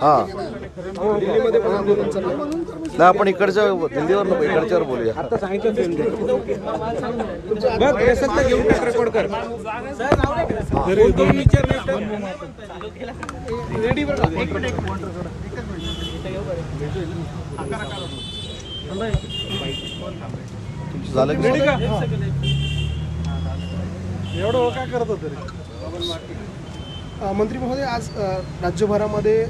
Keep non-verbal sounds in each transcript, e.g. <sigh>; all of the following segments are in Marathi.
हा. आंदोलन चाललंय नाही आपण इकडच्या दिल्लीवर नको इकडच्यावर बोलूया. तुमचं झालं की एवढं काय करत होतं मंत्री महोदय आज राज्यभरामध्ये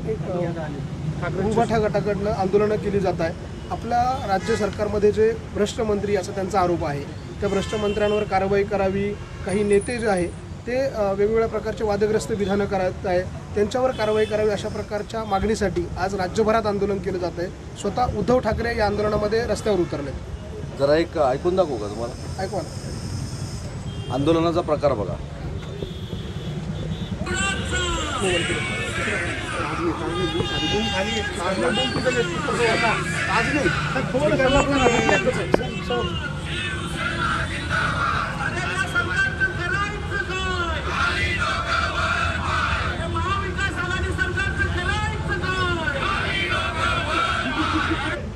उभाठा गटाकडनं आंदोलनं केली जात आहे. आपल्या राज्य सरकारमध्ये जे भ्रष्ट मंत्री असा त्यांचा आरोप आहे त्या भ्रष्ट मंत्र्यांवर कारवाई करावी काही नेते जे आहे ते वेगवेगळ्या प्रकारचे वादग्रस्त विधानं करत आहे. त्यांच्यावर कारवाई करावी अशा प्रकारच्या मागणीसाठी आज राज्यभरात आंदोलन केलं जात आहे. स्वतः उद्धव ठाकरे या आंदोलनामध्ये रस्त्यावर उतरले जरा एक ऐकून दाखवू का तुम्हाला? ऐकवा. आंदोलनाचा प्रकार बघा.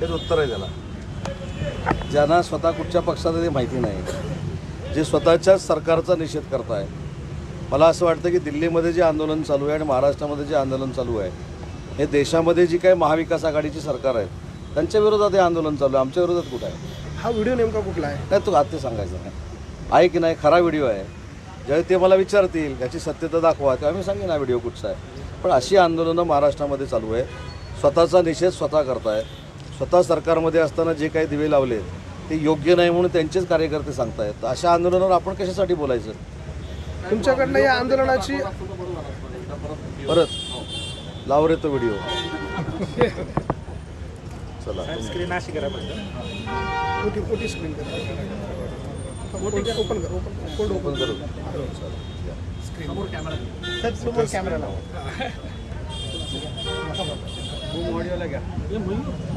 हेच उत्तर आहे त्याला. ज्यांना स्वतः कुठच्या पक्षात ते माहिती नाही. जे स्वतःच्याच सरकारचा निषेध करताय. मला असं वाटतं की दिल्लीमध्ये जे आंदोलन चालू आहे आणि महाराष्ट्रामध्ये जे आंदोलन चालू आहे हे देशामध्ये जी काही महाविकास आघाडीची सरकार आहे त्यांच्या विरोधात हे आंदोलन चालू आहे. आमच्या विरोधात कुठं आहे? हा व्हिडिओ नेमका कुठला आहे? काय तू ते सांगायचं नाही. आहे की नाही? खरा व्हिडिओ आहे. ज्यावेळी ते मला विचारतील याची सत्यता दाखवा तेव्हा मी सांगेन हा व्हिडिओ कुठचा आहे. पण अशी आंदोलनं महाराष्ट्रामध्ये चालू आहे. स्वतःचा निषेध स्वतः करतायत स्वतः सरकारमध्ये असताना जे काही दिवे लावले ते योग्य नाही म्हणून त्यांचेच कार्यकर्ते सांगतायत. अशा आंदोलनावर आपण कशासाठी बोलायचं? तुमच्याकडनं या आंदोलनाची परत. लाव रे तो व्हिडिओ. चला. मोठी मोठी स्क्रीन कर. ओपन कर. ओपन कर. फोल्ड ओपन ओपन करू. समोर कॅमेरा लावा. <laughs>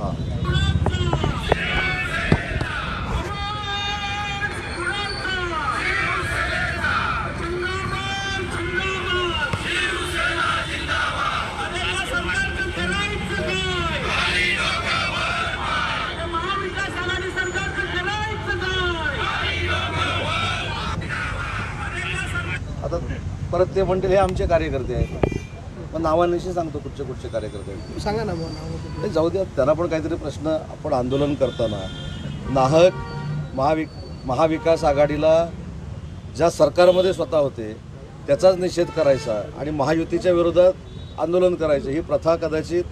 हां. परत ते म्हणतील हे आमचे कार्यकर्ते आहेत. पण नावानिशी सांगतो कुठचे कुठचे कार्यकर्ते आहेत. सांगा ना नाव कुठलं. नाही जाऊ द्या त्यांना पण काहीतरी प्रश्न आपण आंदोलन करताना. नाहक महावि महाविकास आघाडीला ज्या सरकारमध्ये स्वतः होते त्याचाच निषेध करायचा आणि महायुतीच्या विरोधात आंदोलन करायचं. ही प्रथा कदाचित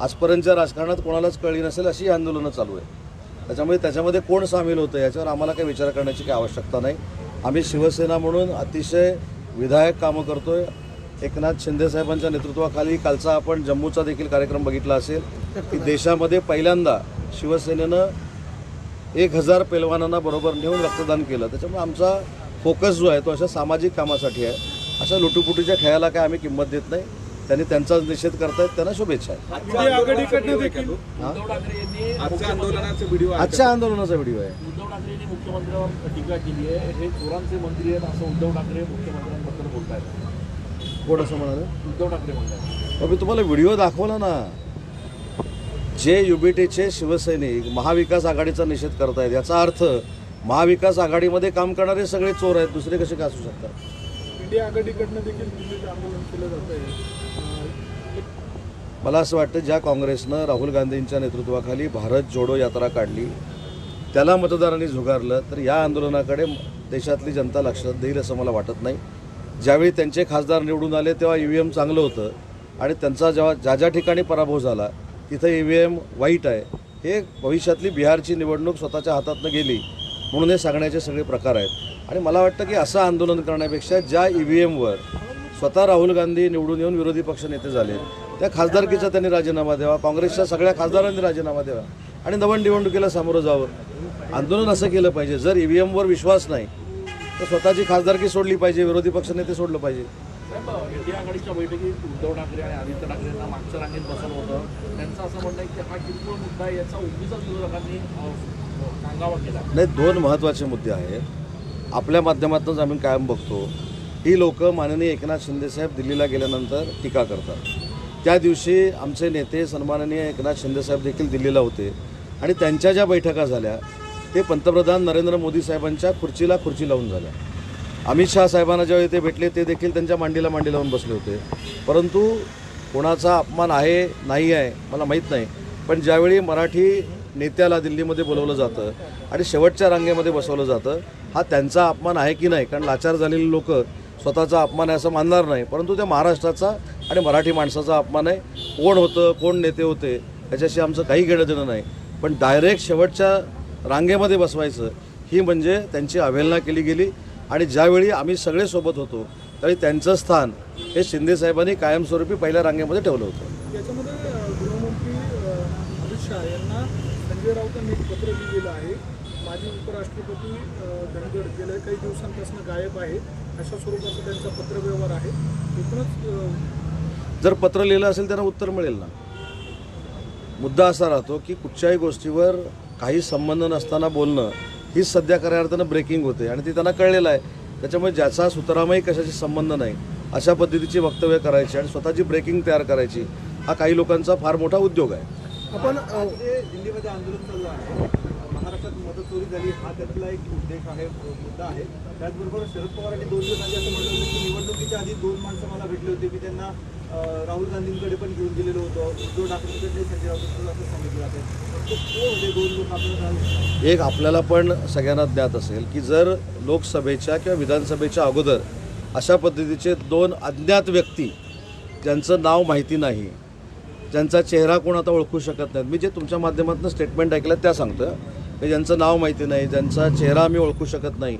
आजपर्यंतच्या राजकारणात कोणालाच कळली नसेल अशी ही आंदोलनं चालू आहे त्याच्यामुळे त्याच्यामध्ये कोण सामील होतं याच्यावर आम्हाला काही विचार करण्याची काही आवश्यकता नाही. आम्ही शिवसेना म्हणून अतिशय विधायक कामं करतोय. एकनाथ शिंदेसाहेबांच्या नेतृत्वाखाली कालचा आपण जम्मूचा देखील कार्यक्रम बघितला असेल की देशामध्ये पहिल्यांदा शिवसेनेनं एक हजार पैलवानांना बरोबर नेऊन रक्तदान केलं. त्याच्यामुळे आमचा फोकस जो आहे तो अशा सामाजिक कामासाठी आहे. अशा लुटूपुटीच्या खेळाला काय आम्ही किंमत देत नाही. त्यांनी त्यांचाच निषेध करतायत त्यांना शुभेच्छा आहेत आघाडीकडनं देखील हा? आजच्या आंदोलनाचा व्हिडिओ आहे आजच्या आंदोलनाचा व्हिडिओ आहे उद्धव ठाकरेंनी मुख्यमंत्र्यांवर टीका केली आहे चोरांचे मंत्री आहेत. असं उद्धव ठाकरे मुख्यमंत्र्यांबद्दल बोलतायत कोण असं म्हणाले? उद्धव ठाकरे म्हणतात मी तुम्हाला व्हिडिओ दाखवला ना? जे युबीटीचे शिवसैनिक महाविकास आघाडीचा निषेध करतायत याचा अर्थ महाविकास आघाडीमध्ये काम करणारे सगळे चोर आहेत दुसरे कसे काय असू शकतात? इंडिया आघाडीकडनं देखील दिल्लीत आंदोलन केलं जात आहे. मला असं वाटतं ज्या काँग्रेसनं राहुल गांधींच्या नेतृत्वाखाली भारत जोडो यात्रा काढली त्याला मतदारांनी झुगारलं तर या आंदोलनाकडे देशातली जनता लक्षात देईल असं मला वाटत नाही. ज्यावेळी त्यांचे खासदार निवडून आले तेव्हा ई व्ही एम चांगलं होतं. आणि त्यांचा जेव्हा ज्या ज्या ठिकाणी पराभव झाला तिथं ई व्ही एम वाईट आहे. हे भविष्यातली बिहारची निवडणूक स्वतःच्या हातातनं गेली म्हणून हे सांगण्याचे सगळे प्रकार आहेत. आणि मला वाटतं की असं आंदोलन करण्यापेक्षा ज्या ई व्ही एमवर स्वतः राहुल गांधी निवडून येऊन विरोधी पक्ष नेते झाले त्या खासदारकीचा त्यांनी राजीनामा द्यावा काँग्रेसच्या सगळ्या खासदारांनी राजीनामा द्यावा आणि नवन निवडणुकीला सामोरं जावं. आंदोलन असं केलं पाहिजे. जर ईव्हीएमवर विश्वास नाही तर स्वतःची खासदारकी सोडली पाहिजे विरोधी पक्ष नेते सोडलं पाहिजे. साहेब इंडिया आघाडीच्या बैठकीत उद्धव ठाकरे आणि आदित्य ठाकरेंना मागच्या रांगेत बसवलं होतं. त्यांचं असं म्हणणं आहे की हा किरकोळ मुद्दा आहे याचा उगीचाच विरोधकांनी अ, कांगावा केला. नाही दोन महत्त्वाचे मुद्दे आहेत. आपल्या माध्यमातूनच आम्ही कायम बघतो ही लोक माननीय एकनाथ शिंदेसाहेब दिल्लीला गेल्यानंतर टीका करतात. त्या दिवशी आमचे नेते सन्माननीय एकनाथ शिंदेसाहेब देखील दिल्लीला होते आणि त्यांच्या ज्या बैठका झाल्या ते पंतप्रधान नरेंद्र मोदी साहेबांच्या खुर्चीला खुर्ची लावून झाल्या. अमित शहा साहेबांना ज्यावेळी ते भेटले ते देखील त्यांच्या मांडीला मांडी लावून बसले होते. परंतु कोणाचा अपमान आहे नाही आहे मला माहीत नाही. पण ज्यावेळी मराठी नेत्याला दिल्लीमध्ये बोलवलं जातं आणि शेवटच्या रांगेमध्ये बसवलं जातं हा त्यांचा अपमान आहे की नाही? कारण लाचार झालेली लोक स्वतःचा अपमान आहे असं मानणार नाही. परंतु त्या महाराष्ट्राचा आणि मराठी माणसाचा अपमान आहे. कोण होतं कोण नेते होते याच्याशी आमचं काही घेणं देणं नाही. पण डायरेक्ट शेवटच्या रांगेमध्ये बसवायचं ही म्हणजे त्यांची अवहेलना केली गेली. आणि ज्यावेळी आम्ही सगळे सोबत होतो त्यावेळी त्यांचं स्थान हे शिंदेसाहेबांनी कायमस्वरूपी पहिल्या रांगेमध्ये ठेवलं होतं. याच्यामध्ये गृहमंत्री अमित शहा यांना संजय राऊतांनी एक पत्र लिहिलेलं आहे. माजी उपराष्ट्रपती अ, धनगर गेल्या काही दिवसांपासून गायब आहे अशा स्वरूपाचा त्यांचा पत्रव्यवहार आहे. एकूणच जर पत्र लिहिलं असेल त्यांना उत्तर मिळेल ना? मुद्दा असा राहतो की कुठच्याही गोष्टीवर काही संबंध नसताना बोलणं हीच सध्या खऱ्या अर्थानं ब्रेकिंग होते. आणि ती त्यांना कळलेलं आहे. त्याच्यामुळे ज्याचा सुतरामही कशाशी संबंध नाही अशा पद्धतीची वक्तव्य करायची आणि स्वतःची ब्रेकिंग तयार करायची हा काही लोकांचा फार मोठा उद्योग आहे. आपण दिल्लीमध्ये आंदोलन चालू आहे महाराष्ट्रात मदत चोरी झाली हा त्यातला एक उद्देश आहे मुद्दा आहे. त्याचबरोबर शरद पवारांनी दोन दिवस आधी असं म्हटलं होतं की निवडणुकीच्या आधी दोन माणसं मला भेटले होते मी त्यांना राहुल गांधींकडे पण घेऊन गेलेलो होतो. उद्धव ठाकरेंकडे संजय राऊतांकडे असं सांगितलं जातं दोन लोक आपल्याला एक आपल्याला पण सगळ्यांना ज्ञात असेल की जर लोकसभेच्या किंवा विधानसभेच्या अगोदर अशा पद्धतीचे दोन अज्ञात व्यक्ती ज्यांचं नाव माहिती नाही ज्यांचा चेहरा कोण आता ओळखू शकत नाहीत. मी जे तुमच्या माध्यमातून स्टेटमेंट ऐकलं त्या सांगतो की ज्यांचं नाव माहिती नाही ज्यांचा चेहरा मी ओळखू शकत नाही.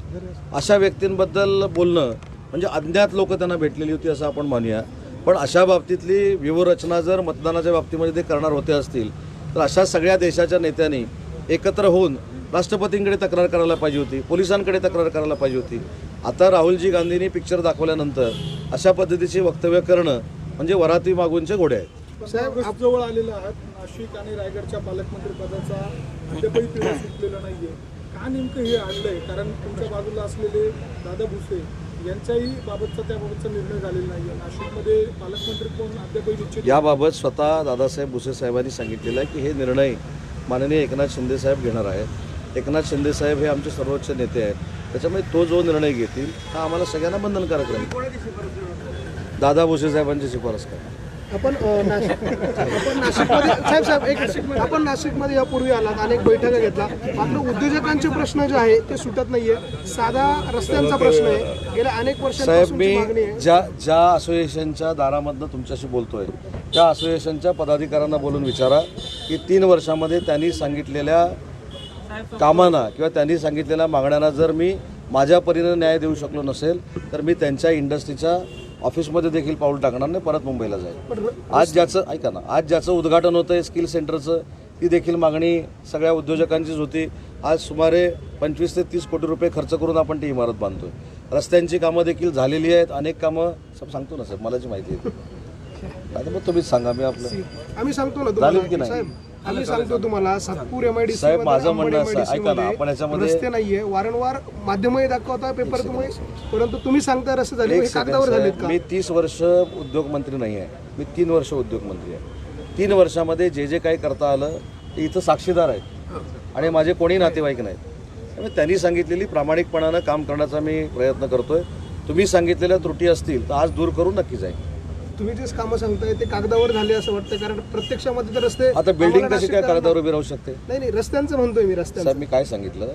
अशा व्यक्तींबद्दल बोलणं म्हणजे अज्ञात लोक त्यांना भेटलेली होती असं आपण मानूया. पण अशा बाबतीतली व्यूहरचना जर मतदानाच्या बाबतीमध्ये ते करणार होते असतील तर अशा सगळ्या देशाच्या नेत्यांनी एकत्र होऊन राष्ट्रपतींकडे तक्रार करायला पाहिजे होती पोलिसांकडे तक्रार करायला पाहिजे होती. आता राहुलजी गांधींनी पिक्चर दाखवल्यानंतर अशा पद्धतीची वक्तव्य करणं म्हणजे वराती मागूनचे घोडे आहेत. साहेब आप जवळ आलेले आहात. नाशिक आणि रायगडच्या पालकमंत्री पदाचा अद्यापही पिढा सुटलेला नाहीये. का नेमकं हे आणलंय? कारण तुमच्या बाजूला असलेले दादा भुसे यांच्याही बाबतचा त्याबाबतचा निर्णय झालेला नाहीये. नाशिकमध्ये पालकमंत्री कोण? अद्यापही निश्चित याबाबत स्वतः दादासाहेब भुसे साहेबांनी सांगितलेलं आहे की हे निर्णय माननीय एकनाथ शिंदेसाहेब घेणार आहेत. एकनाथ शिंदेसाहेब हे आमचे सर्वोच्च नेते आहेत. त्याच्यामुळे तो जो निर्णय घेतील हा आम्हाला सगळ्यांना बंधनकारक राहील. दादा भुसे साहेबांची शिफारस करा. आपण नाशिक आपण नाशिकमध्ये साहेब साहेब एक आपण नाशिकमध्ये यापूर्वी आलात अनेक बैठका घेतला आपलं उद्योजकांचे प्रश्न जे आहे ते सुटत नाहीये. साधा रस्त्यांचा प्रश्न आहे. गेल्या अनेक साहेब मागणी मी आहे. ज्या ज्या असोसिएशनच्या दारामधनं तुमच्याशी बोलतोय त्या असोसिएशनच्या पदाधिकाऱ्यांना बोलून विचारा की तीन वर्षामध्ये त्यांनी सांगितलेल्या कामांना किंवा त्यांनी सांगितलेल्या मागण्यांना जर मी माझ्या परीने न्याय देऊ शकलो नसेल तर मी त्यांच्या इंडस्ट्रीच्या ऑफिसमध्ये देखील पाऊल टाकणार नाही परत मुंबईला जाईल. आज ज्याचं ऐका ना आज ज्याचं उद्घाटन होतं आहे स्किल सेंटरचं ती देखील मागणी सगळ्या उद्योजकांचीच होती. आज सुमारे पंचवीस ते तीस कोटी रुपये खर्च करून आपण ती इमारत बांधतोय. रस्त्यांची कामं देखील झालेली आहेत अनेक कामं सब सांगतो ना साहेब मला जी माहिती आहे. <laughs> आता मग तुम्हीच सांगा मी आपलं आम्ही सांगतो ना की नाही? आम्ही सांगतो तुम्हाला सातपूर एमआयडीसी साहेब, माझं म्हणणं असं ऐका ना, आपण याच्यामध्ये- रस्ते नाहीये. वारंवार माध्यमही दाखवता पेपर तुम्ही परंतु तुम्ही सांगता रस्ते झाले हे कागदावर झालेत का? मी तीस वर्ष उद्योगमंत्री नाही आहे. मी तीन वर्ष उद्योगमंत्री आहे. तीन वर्षामध्ये जे जे काही करता आलं ते इथं साक्षीदार आहेत. आणि माझे कोणी नातेवाईक नाहीत. त्यामुळे त्यांनी सांगितलेली प्रामाणिकपणानं काम करण्याचा मी प्रयत्न करतोय. तुम्ही सांगितलेल्या त्रुटी असतील तर आज दूर करून नक्की जाईल. तुम्ही जे कामं सांगताय ते कागदावर झाले असं वाटतं कारण प्रत्यक्षामध्ये तर रस्ते आता बिल्डिंग कशी काय कागदावर उभी राहू शकते? नाही नाही रस्त्यांचं म्हणतोय मी रस्त्यांचं. साहेब मी काय सांगितलं?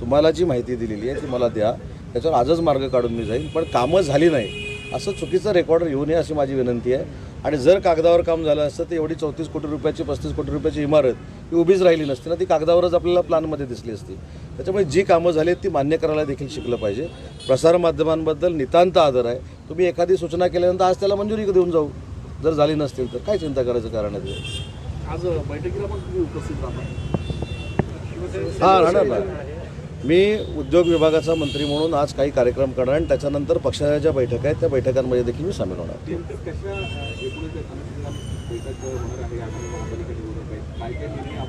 तुम्हाला जी माहिती दिलेली आहे ती मला द्या. त्याच्यावर आजच मार्ग काढून मी जाईन. पण कामं झाली नाही. असं चुकीचं रेकॉर्ड येऊ नये अशी माझी विनंती आहे. आणि जर कागदावर काम झालं असतं तर एवढी चौतीस कोटी रुपयाची पस्तीस कोटी रुपयाची इमारत ही उभीच राहिली नसती ना ती कागदावरच आपल्याला प्लॅनमध्ये दिसली असती. त्याच्यामुळे जी कामं झाली आहेत ती मान्य करायला देखील शिकलं पाहिजे. प्रसारमाध्यमांबद्दल नितांत आदर आहे. तुम्ही एखादी सूचना केल्यानंतर आज त्याला मंजुरी देऊन जाऊ. जर झाली नसतील तर काय चिंता करायचं कारण आहे आज बैठकीला पण तुम्ही उपस्थित राहणार. हां राहणार ना. मी उद्योग विभागाचा मंत्री म्हणून आज काही कार्यक्रम करणार आणि त्याच्यानंतर पक्षाच्या ज्या बैठका आहेत त्या बैठकांमध्ये देखील मी सामील होणार.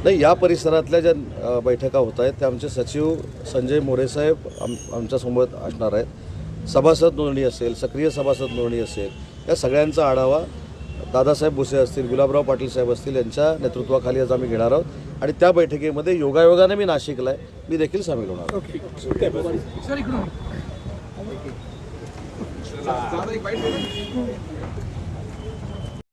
नाही या परिसरातल्या ज्या बैठका होत आहेत त्या आमचे सचिव संजय मोरेसाहेब आम आमच्यासोबत असणार आहेत. सभासद नोंदणी असेल सक्रिय सभासद नोंदणी असेल या सगळ्यांचा आढावा दादासाहेब भुसे असतील गुलाबराव पाटील साहेब असतील यांच्या नेतृत्वाखाली आज आम्ही घेणार आहोत. आणि त्या बैठकीमध्ये योगायोगाने मी नाशिकला आहे मी देखील सामील होणार आहोत.